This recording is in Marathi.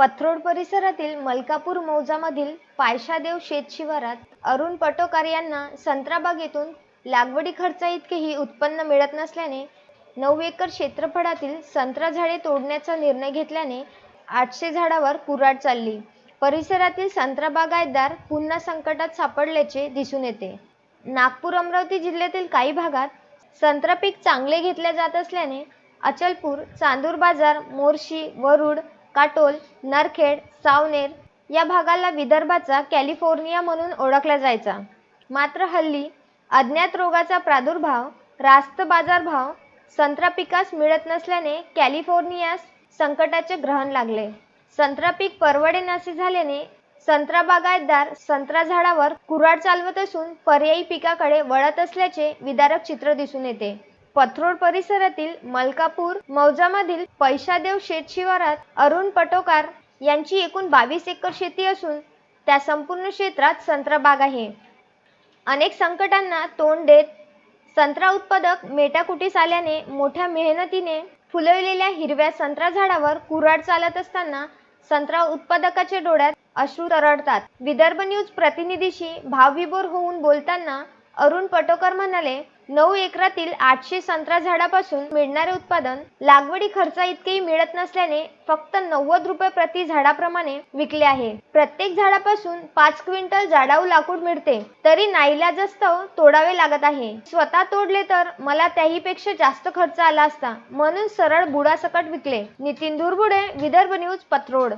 पथरोड परिसरातील मलकापूर मौजामधील पायशादेव शेत शिवारात अरुण पटोकार यांना संत्राबाग बागेतून लागवडी खर्चा इतकेही उत्पन्न मिळत नसल्याने नऊ एकर क्षेत्रफळातील संत्रा झाडे तोडण्याचा निर्णय घेतल्याने आठशे झाडावर कुराड चालली. परिसरातील संत्रा बागायतदार पुन्हा संकटात सापडल्याचे दिसून येते. नागपूर अमरावती जिल्ह्यातील काही भागात संत्रा पीक चांगले घेतले जात असल्याने अचलपूर चांदूर बाजार मोर्शी वरुड काटोल नरखेड सावनेर या भागाला विदर्भाचा कॅलिफोर्निया म्हणून ओळखला जायचा. मात्र हल्ली अज्ञात रोगाचा प्रादुर्भाव रास्त बाजारभाव संत्रा पिकास मिळत नसल्याने कॅलिफोर्नियास संकटाचे ग्रहण लागले. संत्रा पीक परवडे नसे झाल्याने संत्रा बागायतदार संत्रा झाडावर कुऱ्हाड चालवत असून पर्यायी पिकाकडे वळत असल्याचे विदारक चित्र दिसून येते. पथरोड परिसरातील मलकापूर मौजामधील पैशादेव शेत शिवारात अरुण पटोकार यांची एकूण बावीस एकर शेती असून त्या संपूर्ण क्षेत्रात संत्रा बाग आहे. अनेक संकटांना तोंड देत संत्रा उत्पादक मेटाकुटीस आल्याने मोठ्या मेहनतीने फुलवलेल्या हिरव्या संत्रा झाडावर कुऱ्हाड चालत असताना संत्रा उत्पादकाच्या डोळ्यात अश्रू तरळतात विदर्भ न्यूज प्रतिनिधीशी भावविभोर होऊन बोलताना अरुण पटोकर म्हणाले नऊ एकरातील आठशे संत्रा झाडापासून मिळणारे उत्पादन लागवडी खर्चा इतकेही मिळत नसल्याने फक्त नव्वद रुपये प्रति झाडाप्रमाणे विकले आहे. प्रत्येक झाडापासून पाच क्विंटल जाडाऊ लाकूड मिळते. तरी नाईलाजास्तव तोडावे लागत आहे. स्वतः तोडले तर मला त्याहीपेक्षा जास्त खर्च आला असता. म्हणून सरळ बुडासकट विकले. नितीन धुरबुडे विदर्भ न्यूज पत्रोड.